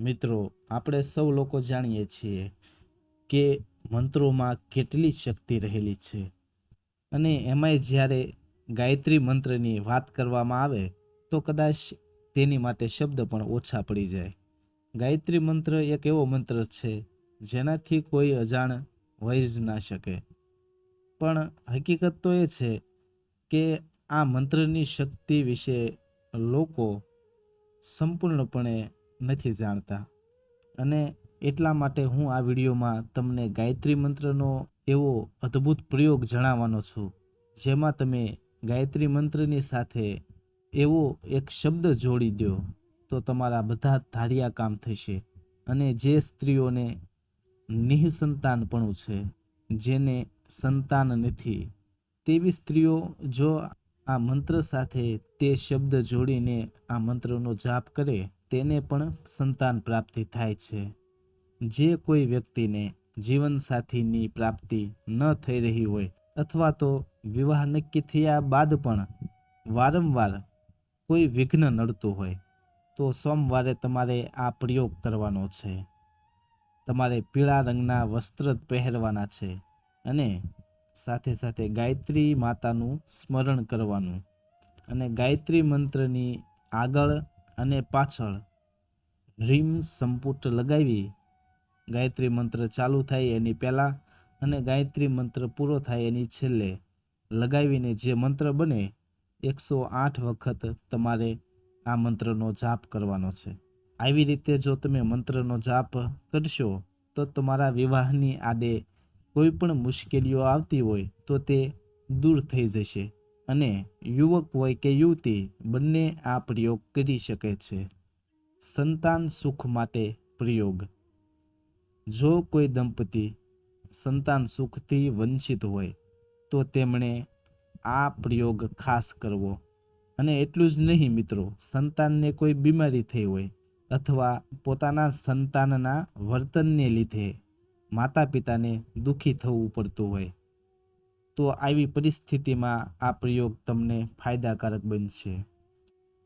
મિત્રો, આપણે સૌ લોકો જાણીએ છીએ કે મંત્રોમાં કેટલી શક્તિ રહેલી છે અને એમાંય જ્યારે ગાયત્રી મંત્રની વાત કરવામાં આવે તો કદાચ તેની માટે શબ્દ પણ ઓછા પડી જાય. ગાયત્રી મંત્ર એક એવો મંત્ર છે જેનાથી કોઈ અજાણ હોઈ જ ના શકે. પણ હકીકત તો એ છે કે આ મંત્રની શક્તિ વિશે લોકો સંપૂર્ણપણે નથી જાણતા. અને એટલા માટે હું આ વિડીયોમાં તમને ગાયત્રી મંત્રનો એવો અદ્ભુત પ્રયોગ જણાવવાનો છું, જેમાં તમે ગાયત્રી મંત્રની સાથે એવો એક શબ્દ જોડી દો, તો તમારા બધા ધાર્યા કામ થશે. અને જે સ્ત્રીઓને નિઃસંતાનપણું છે, જેને સંતાન નથી, તેવી સ્ત્રીઓ જો આ મંત્ર સાથે તે શબ્દ જોડીને આ મંત્રનો જાપ કરે તેને પણ સંતાન પ્રાપ્તિ થાય છે. જે કોઈ વ્યક્તિને જીવનસાથીની પ્રાપ્તિ ન થઈ રહી હોય અથવા તો વિવાહ નક્કી થયા બાદ પણ વારંવાર કોઈ વિઘ્ન નડતું હોય, તો સોમવારે તમારે આ પ્રયોગ કરવાનો છે. તમારે પીળા રંગના વસ્ત્ર પહેરવાના છે અને સાથે સાથે ગાયત્રી માતાનું સ્મરણ કરવાનું. અને ગાયત્રી મંત્રની આગળ અને પાછળ રીમ સંપુટ લગાવી ગાયત્રી મંત્ર ચાલુ થાય એની પહેલાં અને ગાયત્રી મંત્ર પૂરો થાય એની છેલ્લે. લગાવીને જે મંત્ર બને, એકસો આઠ વખત તમારે આ મંત્રનો જાપ કરવાનો છે. આવી રીતે જો તમે મંત્રનો જાપ કરશો, તો તમારા વિવાહની આડે કોઈ પણ મુશ્કેલીઓ આવતી હોય, તો તે દૂર થઈ જશે. અને યુવક હોય કે યુવતી, બંને આ પ્રયોગ કરી શકે છે. સંતાન સુખ માટે પ્રયોગ. જો કોઈ દંપતી સંતાન સુખથી વંચિત હોય, તો તેમણે આ પ્રયોગ ખાસ કરવો. અને એટલું જ નહીં મિત્રો, સંતાનને કોઈ બીમારી થઈ હોય અથવા પોતાના સંતાનના વર્તનને લીધે માતા પિતાને દુઃખી થવું પડતું હોય. તો આવી પરિસ્થિતિમાં આ પ્રયોગ તમને ફાયદાકારક બનશે.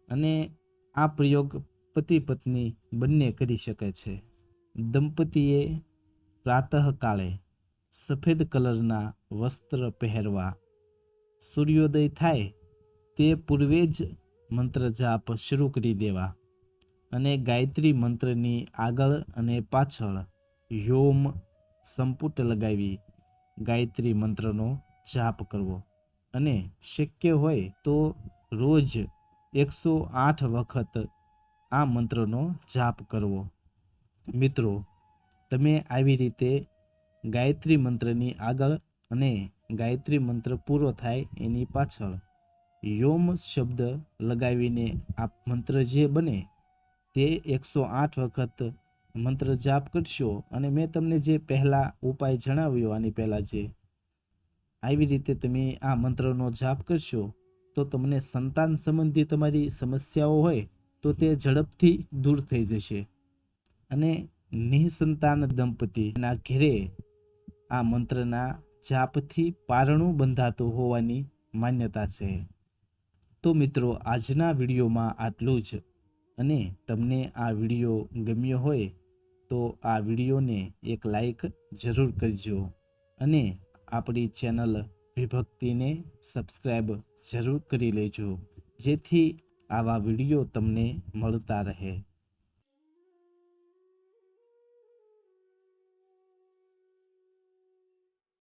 અને આ પ્રયોગ પતિ પત્ની બંને કરી શકે છે. દંપતીએ પ્રાતઃકાળે સફેદ કલરના વસ્ત્ર પહેરવા સૂર્યોદય થાય તે પૂર્વે જ મંત્ર જાપ શરૂ કરી દેવા અને ગાયત્રી મંત્રની આગળ અને પાછળ યોમ સંપુટ લગાવી ગાયત્રી મંત્રનો જાપ કરવો. અને શક્ય હોય તો રોજ એકસો આઠ વખત આ મંત્રનો જાપ કરવો. મિત્રો, તમે આવી રીતે ગાયત્રી મંત્રની આગળ અને ગાયત્રી મંત્ર પૂરો થાય એની પાછળ યોમ શબ્દ લગાવીને આ મંત્ર જે બને તે એકસો આઠ વખત મંત્ર જાપ કરશો. અને મેં તમને જે પહેલાં ઉપાય જણાવ્યો, આની પહેલાં જે આવી રીતે તમે આ મંત્રનો જાપ કરશો, તો તમને સંતાન સંબંધી તમારી સમસ્યાઓ હોય, તો તે ઝડપથી દૂર થઈ જશે. અને નિઃસંતાન દંપતીના ઘેરે આ મંત્રના જાપથી પારણું બંધાતું હોવાની માન્યતા છે. તો મિત્રો, આજના વિડીયોમાં આટલું જ. અને તમને આ વીડિયો ગમ્યો હોય, તો આ વિડીયોને એક લાઈક જરૂર કરજો. અને આપણી ચેનલ વિભક્તિને સબસ્ક્રાઈબ જરૂર કરી લેજો. જેથી આવા વીડિયો તમને મળતા રહે.